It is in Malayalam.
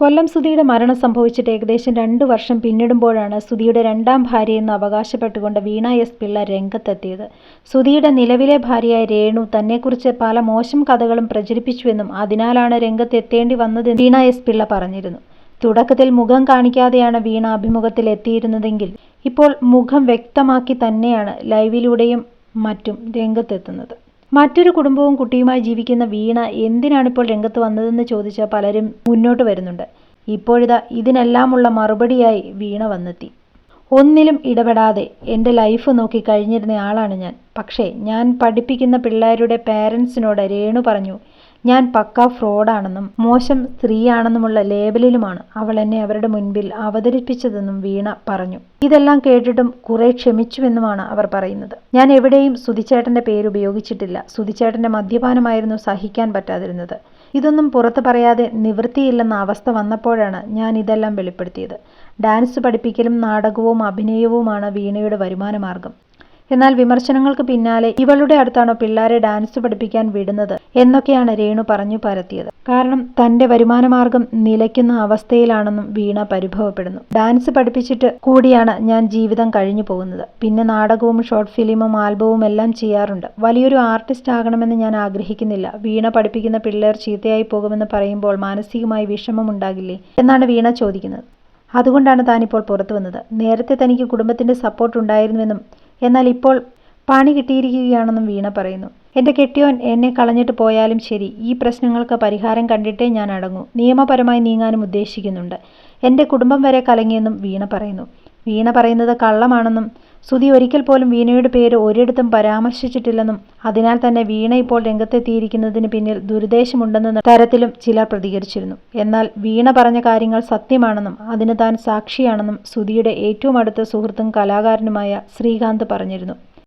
കൊല്ലം സുധിയുടെ മരണം സംഭവിച്ചിട്ട് ഏകദേശം രണ്ടു വർഷം പിന്നിടുമ്പോഴാണ് സുധിയുടെ രണ്ടാം ഭാര്യയെന്ന് അവകാശപ്പെട്ടുകൊണ്ട് വീണ എസ് പിള്ള രംഗത്തെത്തിയത്. സുധിയുടെ നിലവിലെ ഭാര്യയായ രേണു തന്നെക്കുറിച്ച് പല മോശം കഥകളും പ്രചരിപ്പിച്ചുവെന്നും അതിനാലാണ് രംഗത്തെത്തേണ്ടി വന്നതെന്ന് വീണ എസ് പിള്ള പറഞ്ഞിരുന്നു. തുടക്കത്തിൽ മുഖം കാണിക്കാതെയാണ് വീണ അഭിമുഖത്തിൽ എത്തിയിരുന്നതെങ്കിൽ ഇപ്പോൾ മുഖം വ്യക്തമാക്കി തന്നെയാണ് ലൈവിലൂടെയും മറ്റും രംഗത്തെത്തുന്നത്. മറ്റൊരു കുടുംബവും കുട്ടിയുമായി ജീവിക്കുന്ന വീണ എന്തിനാണിപ്പോൾ രംഗത്ത് വന്നതെന്ന് ചോദിച്ച പലരും മുന്നോട്ട് വരുന്നുണ്ട്. ഇപ്പോഴിതാ ഇതിനെല്ലാമുള്ള മറുപടിയായി വീണ വന്നെത്തി. ഒന്നിലും ഇടപെടാതെ എന്റെ ലൈഫ് നോക്കി കഴിഞ്ഞിരുന്ന ആളാണ് ഞാൻ. പക്ഷേ ഞാൻ പഠിപ്പിക്കുന്ന പിള്ളേരുടെ പേരൻസിനോട് രേണു പറഞ്ഞു ഞാൻ പക്ക ഫ്രോഡാണെന്നും മോശം സ്ത്രീയാണെന്നുമുള്ള ലേബലിലുമാണ് അവൾ എന്നെ അവരുടെ മുൻപിൽ അവതരിപ്പിച്ചതെന്നും വീണ പറഞ്ഞു. ഇതെല്ലാം കേട്ടിട്ടും കുറെ ക്ഷമിച്ചുവെന്നുമാണ് അവർ പറയുന്നത്. ഞാൻ എവിടെയും സുതിച്ചേട്ടന്റെ പേര് ഉപയോഗിച്ചിട്ടില്ല. സുതിച്ചേട്ടന്റെ മദ്യപാനമായിരുന്നു സഹിക്കാൻ പറ്റാതിരുന്നത്. ഇതൊന്നും പുറത്തു പറയാതെ നിവൃത്തിയില്ലെന്ന അവസ്ഥ വന്നപ്പോഴാണ് ഞാൻ ഇതെല്ലാം വെളിപ്പെടുത്തിയത്. ഡാൻസ് പഠിപ്പിക്കലും നാടകവും അഭിനയവുമാണ് വീണയുടെ വരുമാന മാർഗം എന്നാൽ വിമർശനങ്ങൾക്ക് പിന്നാലെ ഇവളുടെ അടുത്താണോ പിള്ളേരെ ഡാൻസ് പഠിപ്പിക്കാൻ വിടുന്നത് എന്നൊക്കെയാണ് രേണു പറഞ്ഞു പരത്തിയത്. കാരണം തന്റെ വരുമാനമാർഗം നിലയ്ക്കുന്ന അവസ്ഥയിലാണെന്നും വീണ പരിഭവപ്പെടുന്നു. ഡാൻസ് പഠിപ്പിച്ചിട്ട് കൂടിയാണ് ഞാൻ ജീവിതം കഴിഞ്ഞു പോകുന്നത്. പിന്നെ നാടകവും ഷോർട്ട് ഫിലിമും ആൽബവും എല്ലാം ചെയ്യാറുണ്ട്. വലിയൊരു ആർട്ടിസ്റ്റ് ആകണമെന്ന് ഞാൻ ആഗ്രഹിക്കുന്നില്ല. വീണ പഠിപ്പിക്കുന്ന പിള്ളേർ ചീത്തയായി പോകുമെന്ന് പറയുമ്പോൾ മാനസികമായി വിഷമം ഉണ്ടാകില്ലേ എന്നാണ് വീണ ചോദിക്കുന്നത്. അതുകൊണ്ടാണ് താനിപ്പോൾ പുറത്തു വന്നത്. നേരത്തെ തനിക്ക് കുടുംബത്തിന്റെ സപ്പോർട്ട് ഉണ്ടായിരുന്നുവെന്നും എന്നാൽ ഇപ്പോൾ പണി കിട്ടിയിരിക്കുകയാണെന്നും വീണ പറയുന്നു. എന്റെ കെട്ടിയോൻ എന്നെ കളഞ്ഞിട്ട് പോയാലും ശരി. ഈ പ്രശ്നങ്ങൾക്ക് പരിഹാരം കണ്ടിട്ടേ ഞാൻ അടങ്ങൂ. നിയമപരമായി നീങ്ങാനും ഉദ്ദേശിക്കുന്നുണ്ട്. എന്റെ കുടുംബം വരെ കലങ്ങിയെന്നും വീണ പറയുന്നു. വീണ പറയുന്നത് കള്ളമാണെന്നും സുധി ഒരിക്കൽ പോലും വീണയുടെ പേര് ഒരിടത്തും പരാമർശിച്ചിട്ടില്ലെന്നും അതിനാൽ തന്നെ വീണ ഇപ്പോൾ രംഗത്തെത്തിയിരിക്കുന്നതിന് പിന്നിൽ ദുരുദ്ദേശമുണ്ടെന്ന തരത്തിലും ചിലർ പ്രതികരിച്ചിരുന്നു. എന്നാൽ വീണ പറഞ്ഞ കാര്യങ്ങൾ സത്യമാണെന്നും അതിന് താൻ സാക്ഷിയാണെന്നും സുധിയുടെ ഏറ്റവും അടുത്ത സുഹൃത്തും കലാകാരനുമായ ശ്രീകാന്ത് പറഞ്ഞിരുന്നു.